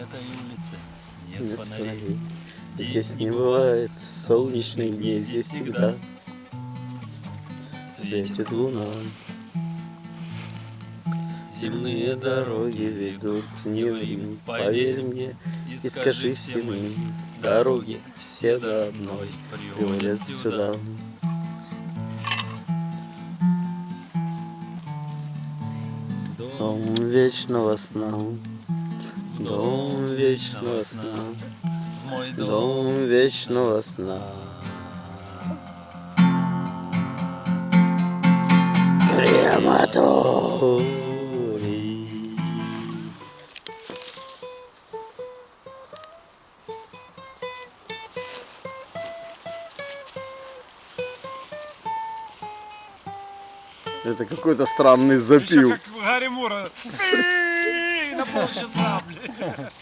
этой улице нет, фонарей. Здесь, Здесь не бывает. солнечных дней, здесь всегда. Светит луна. Земные дороги ведут не в Рим, поверь мне, и скажи всем им, дороги все до одной приводят сюда. Дом вечного сна, дом вечного сна, Мой дом. вечного сна. Крематорий. Это какой-то странный Еще запил. как Гарри Мура. planche sable.